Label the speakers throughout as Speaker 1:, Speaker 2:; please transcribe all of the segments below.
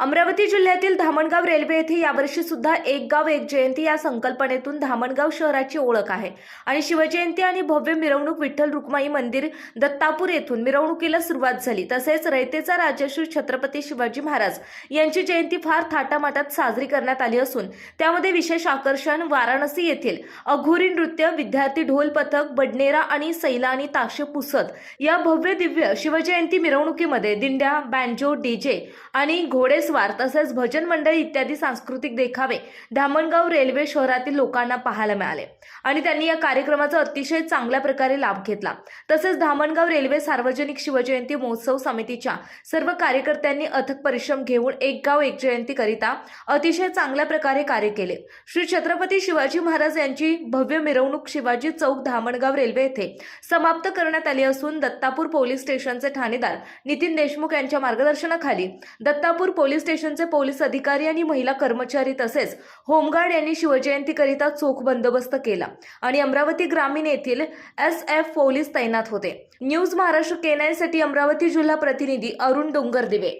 Speaker 1: अमरावती जिल्ह्यातील धामणगाव रेल्वे येथे यावर्षी सुद्धा एक गाव एक जयंती या संकल्पनेतून धामणगाव शहराची ओळख आहे. आणि शिवजयंती आणि भव्य मिरवणूक विठ्ठल रुक्माई मंदिर दत्तापूर येथून मिरवणुकीला सुरुवात झाली. तसेच रयतेचा राजश्री छत्रपती शिवाजी महाराज यांची जयंती फार थाटामाटात साजरी करण्यात आली असून त्यामध्ये विशेष आकर्षण वाराणसी येथील अघोरी नृत्य विद्यार्थी ढोल पथक बडनेरा आणि सैला आणि ताशे पुसत या भव्य दिव्य शिवजयंती मिरवणुकीमध्ये दिंड्या बँजो डीजे आणि घोडेस्वार तसेच भजन मंडळी इत्यादी सांस्कृतिक देखावे धामणगाव रेल्वे शहरातील लोकांना पाहायला मिळाले. आणि त्यांनी या कार्यक्रमाचा अतिशय चांगल्या प्रकारे लाभ घेतला. तसेच धामणगाव रेल्वे सार्वजनिक शिवजयंती महोत्सव समितीच्या सर्व कार्यकर्त्यांनी अथक परिश्रम घेऊन एक गाव एक जयंती करिता अतिशय चांगल्या प्रकारे कार्य केले. श्री छत्रपती शिवाजी महाराज यांची भव्य मिरवणूक शिवाजी चौक धामणगाव रेल्वे येथे समाप्त करण्यात आली असून दत्तापूर पोलीस स्टेशनचे ठाणेदार नितीन देशमुख यांच्या मार्गदर्शनाखाली दत्तापूर पोलीस स्टेशनचे पोलीस अधिकारी आणि महिला कर्मचारी तसेच होमगार्ड यांनी शिवजयंतीकरिता चोख बंदोबस्त केला आणि अमरावती ग्रामीण येथील एस एफ पोलीस तैनात होते. न्यूज महाराष्ट्र केनायसाठी अमरावती जिल्हा प्रतिनिधी अरुण डोंगर दिवे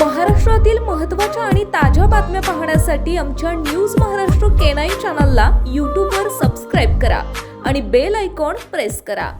Speaker 1: महाराष्ट्रातील महत्त्वाच्या आणि ताज्या बातम्या पाहण्यासाठी आमच्या न्यूज महाराष्ट्र केनाईन चॅनलला यूट्यूबवर सबस्क्राईब करा आणि बेल आयकॉन प्रेस करा.